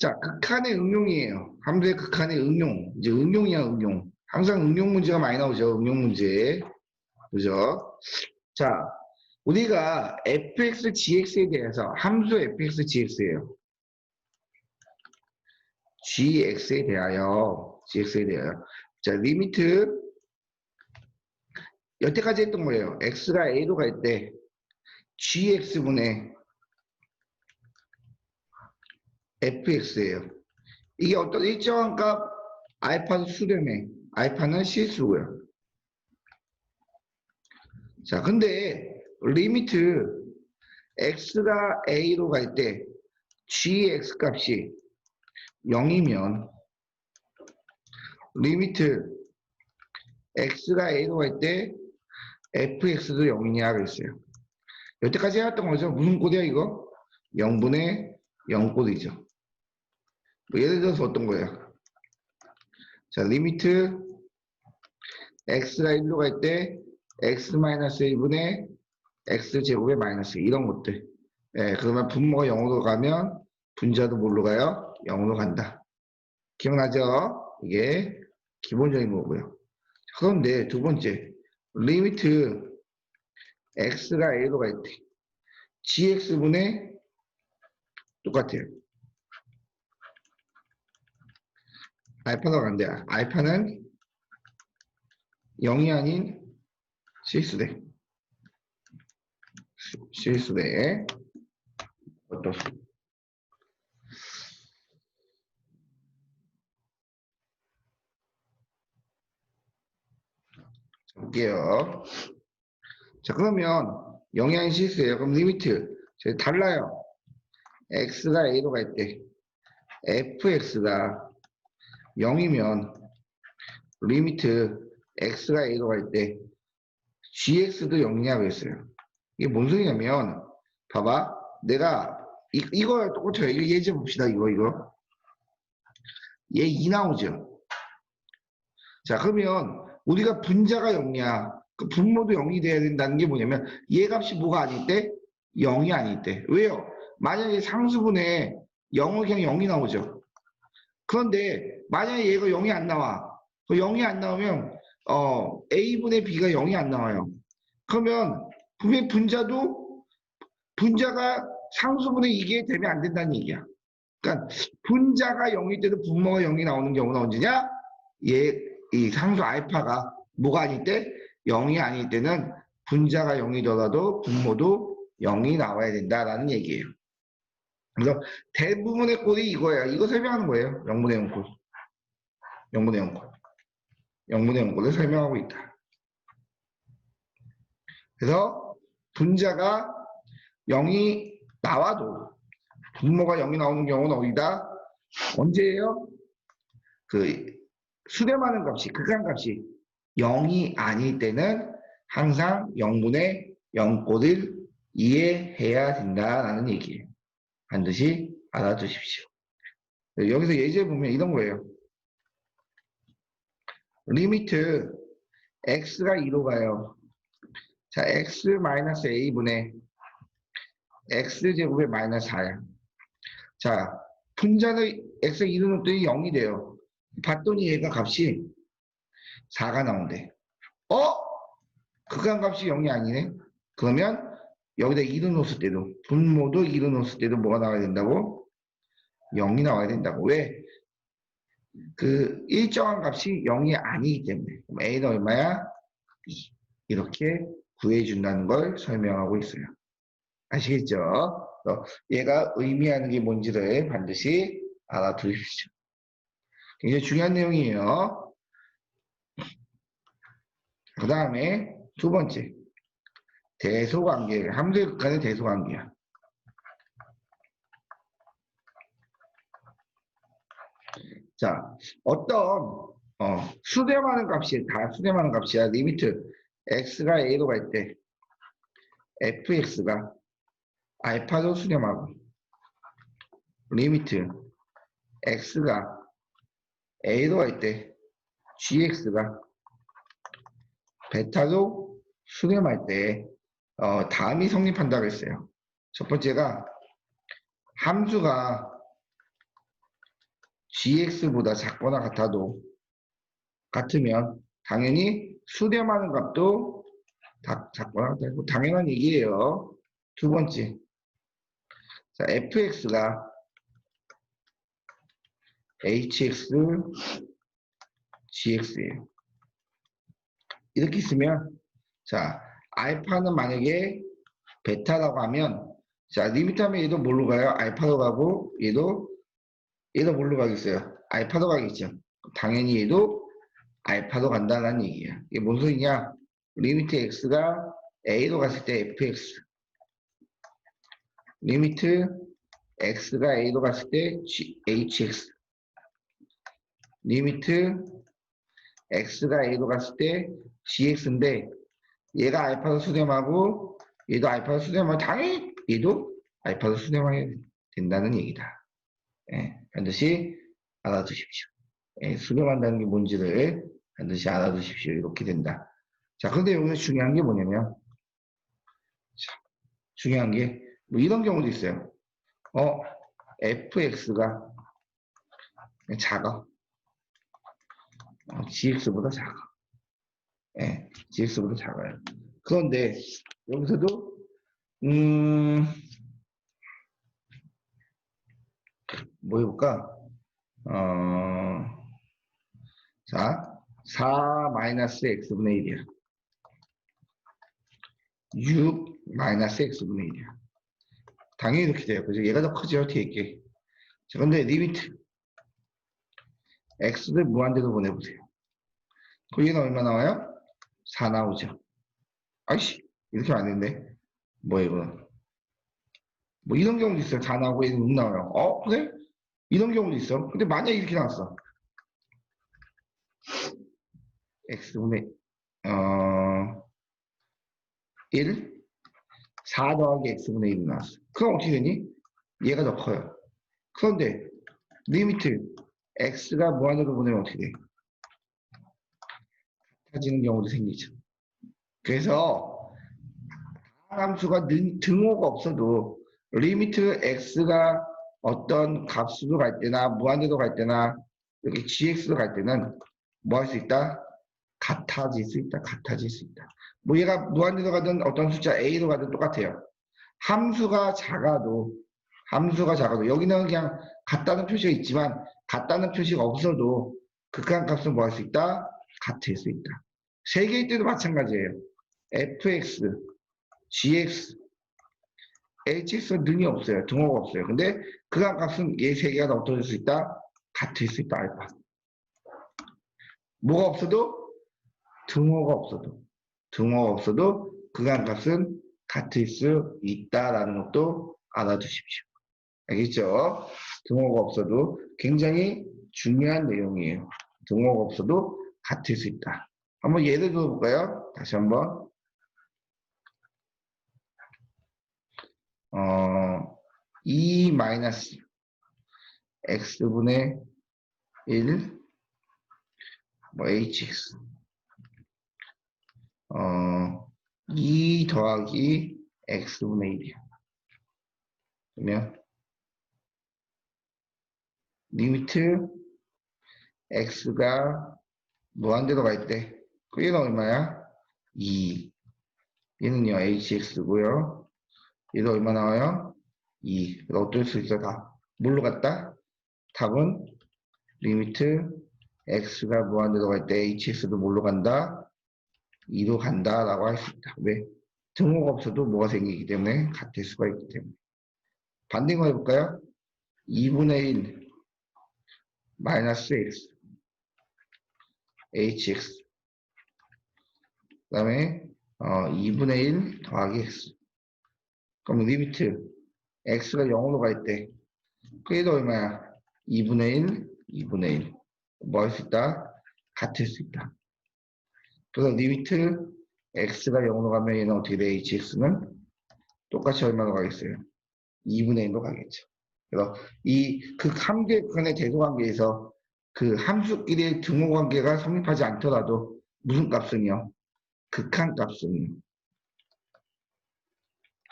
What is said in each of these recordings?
자, 극한의 응용이에요. 함수의 극한의 응용. 이제 응용이야, 응용. 항상 응용 문제가 많이 나오죠. 응용 문제. 그죠? 자, 우리가 fx, gx에 대해서 함수 fx, gx예요. gx에 대하여, gx에 대하여. 자, 리미트 여태까지 했던 거예요. x가 a로 갈 때 gx분의 fx예요. 이게 어떤 일정한 값 알파도 수렴해. 알파는 실수고요. 자, 근데 리미트 x가 a로 갈 때 gx 값이 0이면 리미트 x가 a로 갈 때 fx도 0이냐 그랬어요. 여태까지 해왔던 거죠. 무슨 꼴이야 이거? 0분의 0꼴이죠. 뭐 예를 들어서 어떤 거예요? 자, 리미트 x가 1로 갈 때 x-1분의 x제곱의 마이너스 이런 것들. 예, 그러면 분모가 0으로 가면 분자도 뭘로 가요? 0으로 간다. 기억나죠? 이게 기본적인 거고요. 그런데 두 번째, 리미트 x가 a로 갈 때 gx분의 똑같아요. 알파로 간대. 알파는 0이 아닌 실수대. 실수대. 어떻습니까? 볼게요. 자, 그러면 0이 아닌 실수예요. 그럼 리미트. 저희 달라요. x가 a로 갈 때 fx가 0이면 리미트 x가 a로 갈 때 gx도 0이냐고 했어요. 이게 뭔 소리냐면 봐봐 내가 이, 이거 똑같아요. 이거 예제 봅시다. 이거 이거 얘 2 나오죠. 자 그러면 우리가 분자가 0이야. 그 분모도 0이 돼야 된다는 게 뭐냐면 얘 값이 뭐가 아닐 때 0이 아닐 때 왜요? 만약에 상수분에 0은 그냥 0이 나오죠. 그런데 만약에 얘가 0이 안 나와. 그 0이 안 나오면 어, a분의 b가 0이 안 나와요. 그러면 분명 분자도 분자가 상수분의 이게 되면 안 된다는 얘기야. 그러니까 분자가 0일 때도 분모가 0이 나오는 경우가 언제냐? 얘, 이 상수 알파가 뭐가 아닐 때? 0이 아닐 때는 분자가 0이더라도 분모도 0이 나와야 된다라는 얘기예요. 그래서 대부분의 꼴이 이거예요. 이거 설명하는 거예요. 0분의 0꼴. 0분의 0꼴. 0분의 0꼴을 설명하고 있다. 그래서 분자가 0이 나와도 분모가 0이 나오는 경우는 어디다? 언제예요? 그 수렴하는 값이 극한 값이 0이 아닐 때는 항상 0분의 0꼴을 이해해야 된다라는 얘기예요. 반드시 알아두십시오. 여기서 예제 보면 이런 거예요. 리미트 x가 2로 가요. 자, x-a분의 x제곱의 마이너스 4야. 자, 분자는 x 2로 놓더니 0이 돼요. 봤더니 얘가 값이 4가 나온대. 어? 극한 값이 0이 아니네? 그러면 여기다 2로 놓았을 때도 분모도 2로 놓았을 때도 뭐가 나와야 된다고? 0이 나와야 된다고. 왜? 그 일정한 값이 0이 아니기 때문에 그럼 A는 얼마야? 2 이렇게 구해준다는 걸 설명하고 있어요. 아시겠죠? 얘가 의미하는 게 뭔지를 반드시 알아두십시오. 굉장히 중요한 내용이에요. 그 다음에 두 번째 대소관계 함수의 극한의 대소관계야. 자, 어떤 어, 수렴하는 값이 다 수렴하는 값이야. 리미트 x가 a로 갈 때 fx가 알파로 수렴하고 리미트 x가 a로 갈 때 gx가 베타로 수렴할 때 어, 다음이 성립한다고 했어요. 첫 번째가 함수가 gx보다 작거나 같아도 같으면 당연히 수렴하는 값도 다 작거나 같고 당연한 얘기예요. 두 번째. 자, fx가 hx, gx예요. 이렇게 있으면 자, 알파는 만약에 베타라고 하면 자, 리미트 하면 얘도 뭘로 가요? 알파로 가고 얘도 얘도 뭘로 가겠어요? 알파로 가겠죠. 당연히 얘도 알파로 간다는 얘기야. 이게 뭔 소리냐? 리미트 x가 a로 갔을 때 fx 리미트 x가 a로 갔을 때 hx 리미트 x가 a로 갔을 때 gx인데 얘가 알파로 수렴하고 얘도 알파로 수렴하면 당연히 얘도 알파로 수렴하게 된다는 얘기다. 예, 반드시 알아두십시오. 예, 수렴한다는 게 뭔지를 반드시 알아두십시오. 이렇게 된다. 자, 근데 여기서 중요한 게 뭐냐면, 자, 중요한 게, 뭐 이런 경우도 있어요. 어, fx가 작아. 어, gx보다 작아. 예, gx보다 작아요. 그런데 여기서도 음, 뭐 해볼까? 어, 자, 4 마이너스 x분의 1이야. 6 마이너스 x분의 1이야. 당연히 이렇게 돼요. 그죠? 얘가 더 크죠, 뒤에 자, 근데 리미트. x를 무한대로 보내보세요. 그럼 얘는 얼마 나와요? 4 나오죠. 아이씨, 이렇게 안 되는데. 뭐야, 이거. 뭐 이런 경우도 있어요. 4 나오고 얘는 6 나와요. 어, 그래? 이런 경우도 있어. 근데 만약에 이렇게 나왔어. x분의 어, 1 4 더하기 x분의 1이 나왔어. 그럼 어떻게 되니? 얘가 더 커요. 그런데 리미트 x가 무한으로 보내면 어떻게 돼? 같아지는 경우도 생기죠. 그래서 함수가 등호가 없어도 리미트 x가 어떤 값으로 갈 때나 무한대로 갈 때나 여기 gx로 갈 때는 뭐 할 수 있다? 같아질 수 있다. 같아질 수 있다. 뭐 얘가 무한대로 가든 어떤 숫자 a로 가든 똑같아요. 함수가 작아도 함수가 작아도 여기는 그냥 같다는 표시가 있지만 같다는 표시가 없어도 극한값은 뭐 할 수 있다? 같을 수 있다. 세 개일 때도 마찬가지예요. fx, gx, hx는 능이 없어요. 등호가 없어요. 근데 극한값은 얘 세 개가 다 어떨 수 있다? 같을 수 있다. 알파. 뭐가 없어도 등호가 없어도 등호가 없어도 극한값은 같을 수 있다라는 것도 알아두십시오. 알겠죠? 등호가 없어도 굉장히 중요한 내용이에요. 등호가 없어도 같을 수 있다. 한번 예를 들어 볼까요? 다시 한번. 어, 2 마이너스 x분의 1, 뭐 hx. 어, 2 더하기 x분의 1이야. 그러면 리미트 x가 무한대로 갈 때, 그 얘는 얼마야? 2. 얘는요, hx고요. 얘도 얼마 나와요? 2. 그래서 어떨 수 있어, 다. 뭘로 갔다? 답은 리미트 x가 무한대로 갈 때 hx도 뭘로 간다? 2로 간다 라고 할 수 있다. 왜? 등호가 없어도 뭐가 생기기 때문에 같을 수가 있기 때문에. 반대거 해볼까요? 2분의 1 마이너스 x hx 그 다음에 어, 2분의 1 더하기 x 그럼 리미트 x가 0으로 갈 때 그게도 얼마야? 2분의 1, 2분의 1. 뭐 할 수 있다? 같을 수 있다. 그래서 리미트 x가 0으로 가면 얘는 어떻게 돼? hx는 똑같이 얼마로 가겠어요? 2분의 1로 가겠죠. 그래서 이 극함계간의 대소관계에서 그 함수끼리의 등호 관계가 성립하지 않더라도 무슨 값은요? 극한 값은요.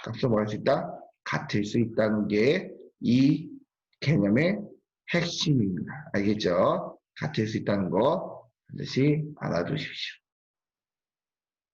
값을 뭐할 수 있다? 같을 수 있다는 게 이 개념의 핵심입니다. 알겠죠? 같을 수 있다는 거 반드시 알아두십시오.